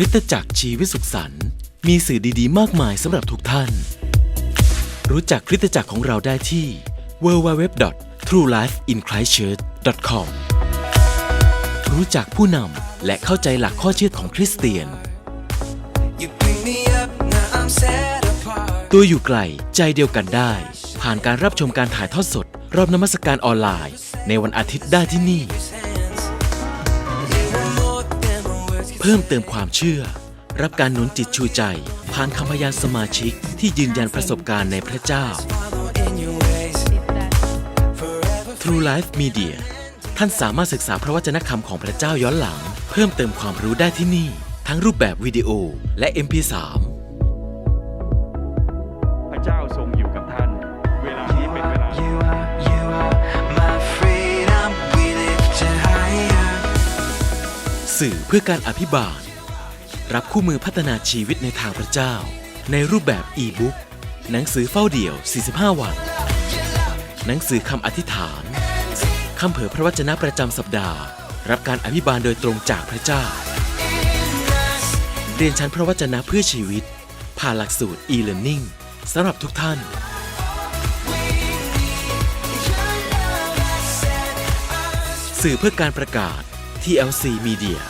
ริสตจักรชีวิตสุขสันต์มีสื่อดีๆ มากมายสำหรับทุกท่าน รู้จักคริสตจักรของเราได้ที่ www.truelifeinchristchurch.com รู้จักผู้นำและเข้าใจหลักข้อเชื่อของคริสเตียน ตัวอยู่ไกลใจเดียวกันได้ ผ่านการรับชมการถ่ายทอดสด รอบนมัสการออนไลน์ ในวันอาทิตย์ได้ที่นี่ เพิ่มเติมความเชื่อ รับการหนุนจิตชูใจผ่านคำพยานสมาชิกที่ยืนยันประสบการณ์ในพระเจ้า True Life Media ท่านสามารถศึกษาพระวจนะคำของพระเจ้าย้อนหลัง เพิ่มเติมความรู้ได้ที่นี่ ทั้งรูปแบบวิดีโอและ MP3 สื่อเพื่อการอภิบาล รับคู่มือพัฒนาชีวิตในทางพระเจ้า ในรูปแบบอีบุ๊กหนังสือเฝ้าเดี่ยว 45 วัน หนังสือคำอธิษฐานคำเผยพระวจนะประจำสัปดาห์ รับการอภิบาลโดยตรงจากพระเจ้า เรียนชั้นพระวจนะเพื่อชีวิต ผ่านหลักสูตร e-learning สำหรับทุกท่านสื่อเพื่อการประกาศ TLC Media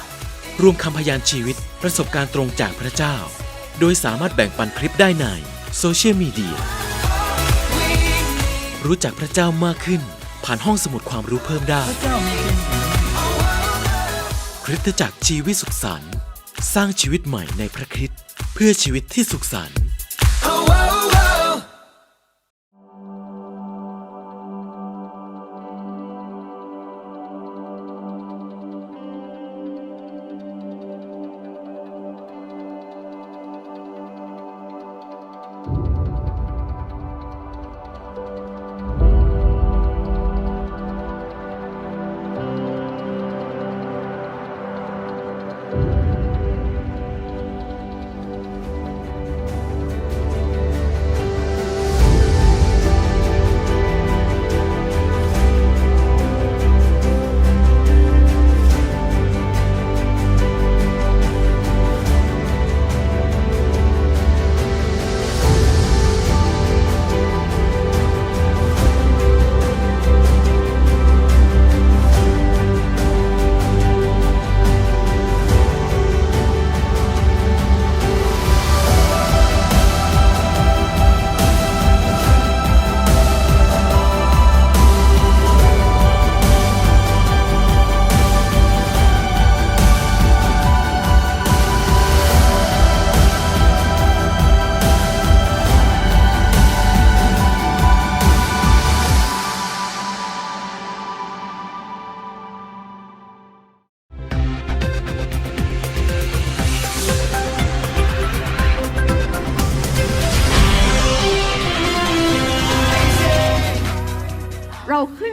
รวมคำพยานชีวิตประสบการณ์ตรงจากพระเจ้า โดยสามารถแบ่งปันคลิปได้ในโซเชียลมีเดียรู้จักพระเจ้ามากขึ้น ผ่านห้องสมุดความรู้เพิ่มได้ คริสตจักรชีวิตสุขสันต์สร้างชีวิตใหม่ในพระคริสต์เพื่อชีวิตที่สุขสันต์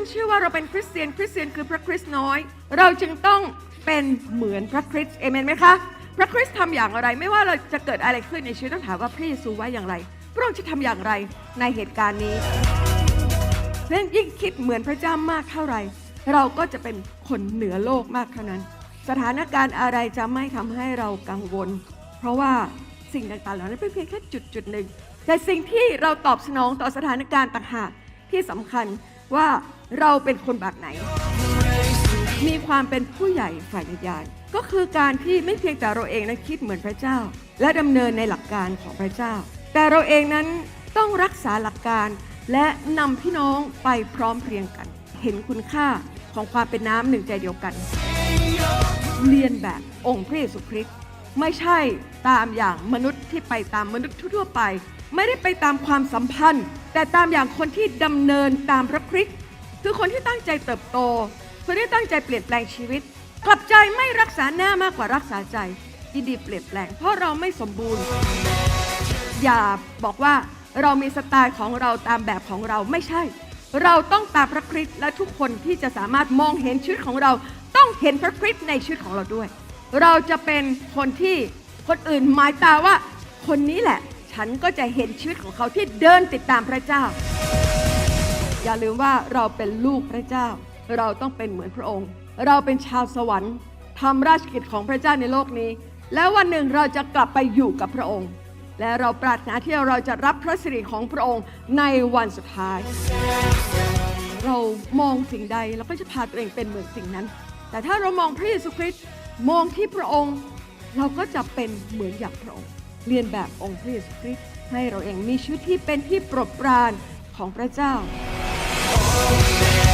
เชื่อว่าเราเป็นคริสเตียนคริสเตียนคือพระคริสต์น้อย เราจึงต้องเป็นเหมือนพระคริสต์เอเมนไหมคะพระคริสต์ทำอย่างไรไม่ว่าเราจะเกิดอะไรขึ้นในชีวิตต้องถามว่าพระเยซูว่าอย่างไร พระองค์จะทำอย่างไรในเหตุการณ์นี้เล่นยิ่งคิดเหมือนพระเจ้ามากเท่าไหร่ เราก็จะเป็นคนเหนือโลกมากเท่านั้น สถานการณ์อะไรจะไม่ทำให้เรากังวล เพราะว่าสิ่งต่างๆเหล่านั้นเป็นเพียงแค่จุดจุดหนึ่งแต่สิ่งที่เราตอบสนองต่อสถานการณ์ต่างหากที่สำคัญว่า เราเป็นคนแบบไหน มีความเป็นผู้ใหญ่ฝ่ายวิญญาณก็คือการที่ไม่เพียงแต่เราเองนั้นคิดเหมือนพระเจ้า และดำเนินในหลักการของพระเจ้า แต่เราเองนั้นต้องรักษาหลักการ และนำพี่น้องไปพร้อมเพรียงกัน เห็นคุณค่าของความเป็นน้ำหนึ่งใจเดียวกัน เรียนแบบองค์พระเยซูคริสต์ไม่ใช่ตามอย่างมนุษย์ที่ไปตามมนุษย์ทั่วไป ไม่ได้ไปตามความสัมพันธ์ แต่ตามอย่างคนที่ดำเนินตามพระคริสต์ คือคนที่ตั้งใจเติบโต คนที่ตั้งใจเปลี่ยนแปลงชีวิต กลับใจไม่รักษาหน้ามากกว่ารักษาใจยินดีเปลี่ยนแปลง เพราะเราไม่สมบูรณ์ อย่าบอกว่าเรามีสไตล์ของเราตามแบบของเราไม่ใช่ เราต้องตามพระคริสต์และทุกคนที่จะสามารถมองเห็นชีวิตของเรา ต้องเห็นพระคริสต์ในชีวิตของเราด้วย เราจะเป็นคนที่คนอื่นหมายตาว่า คนนี้แหละ ฉันก็จะเห็นชีวิตของเขาที่เดินติดตามพระเจ้า อย่าลืมว่าเราเป็นลูกพระเจ้า เราต้องเป็นเหมือนพระองค์ เราเป็นชาวสวรรค์ทำราชกิจของพระเจ้าในโลกนี้ แล้ววันหนึ่งเราจะกลับไปอยู่กับพระองค์ และเราปรารถนาที่เราจะรับพระสิริของพระองค์ในวันสุดท้าย เรามองสิ่งใดเราก็จะพาตัวเองเป็นเหมือนสิ่งนั้น แต่ถ้าเรามองพระเยซูคริสต์มองที่พระองค์ เราก็จะเป็นเหมือนอย่างพระองค์ เรียนแบบองค์พระเยซูคริสต์ให้เราเองมีชีวิตที่เป็นที่โปรดปรานของพระเจ้า we lonely.